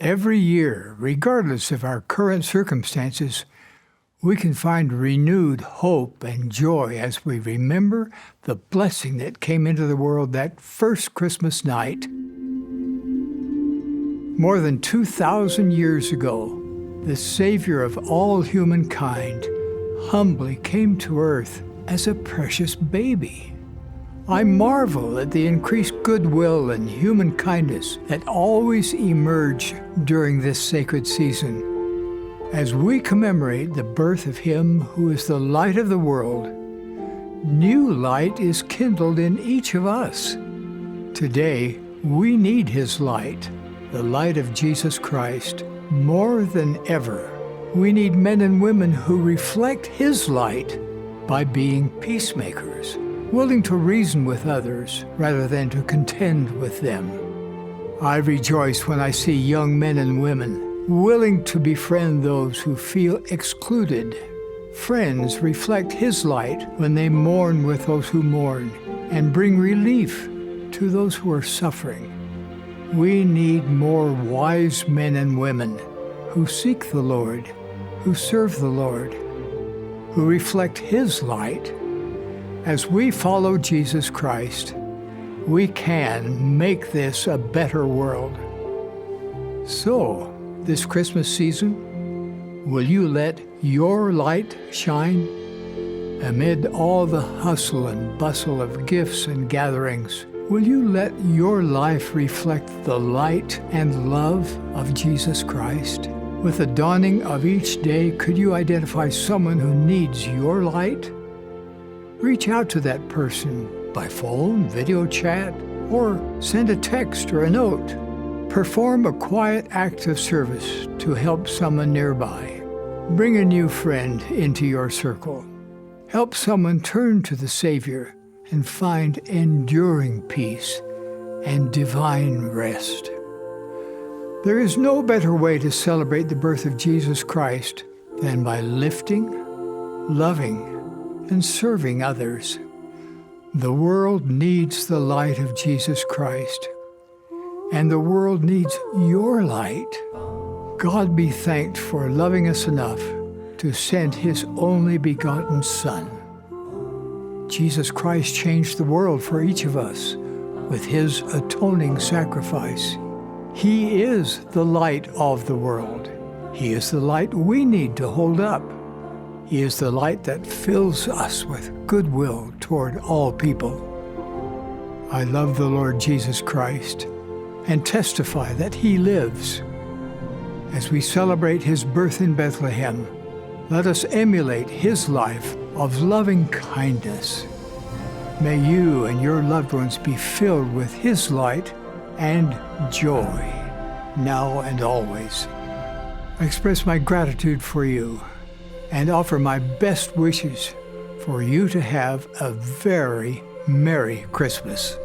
Every year, regardless of our current circumstances, we can find renewed hope and joy as we remember the blessing that came into the world that first Christmas night. More than 2,000 years ago, the Savior of all humankind humbly came to earth as a precious baby. I marvel at the increased goodwill and human kindness that always emerge during this sacred season. As we commemorate the birth of Him who is the light of the world, new light is kindled in each of us. Today, we need His light, the light of Jesus Christ, more than ever. We need men and women who reflect His light by being peacemakers willing to reason with others rather than to contend with them. I rejoice when I see young men and women willing to befriend those who feel excluded. Friends reflect His light when they mourn with those who mourn and bring relief to those who are suffering. We need more wise men and women who seek the Lord, who serve the Lord, who reflect His light as we follow Jesus Christ, we can make this a better world. So, this Christmas season, will you let your light shine? Amid all the hustle and bustle of gifts and gatherings, will you let your life reflect the light and love of Jesus Christ? With the dawning of each day, could you identify someone who needs your light? Reach out to that person by phone, video chat, or send a text or a note. Perform a quiet act of service to help someone nearby. Bring a new friend into your circle. Help someone turn to the Savior and find enduring peace and divine rest. There is no better way to celebrate the birth of Jesus Christ than by lifting, loving, and serving others. The world needs the light of Jesus Christ, and the world needs your light. God be thanked for loving us enough to send His only begotten Son. Jesus Christ changed the world for each of us with His atoning sacrifice. He is the light of the world. He is the light we need to hold up. He is the light that fills us with goodwill toward all people. I love the Lord Jesus Christ and testify that He lives. As we celebrate His birth in Bethlehem, let us emulate His life of loving kindness. May you and your loved ones be filled with His light and joy, now and always. I express my gratitude for you and offer my best wishes for you to have a very Merry Christmas.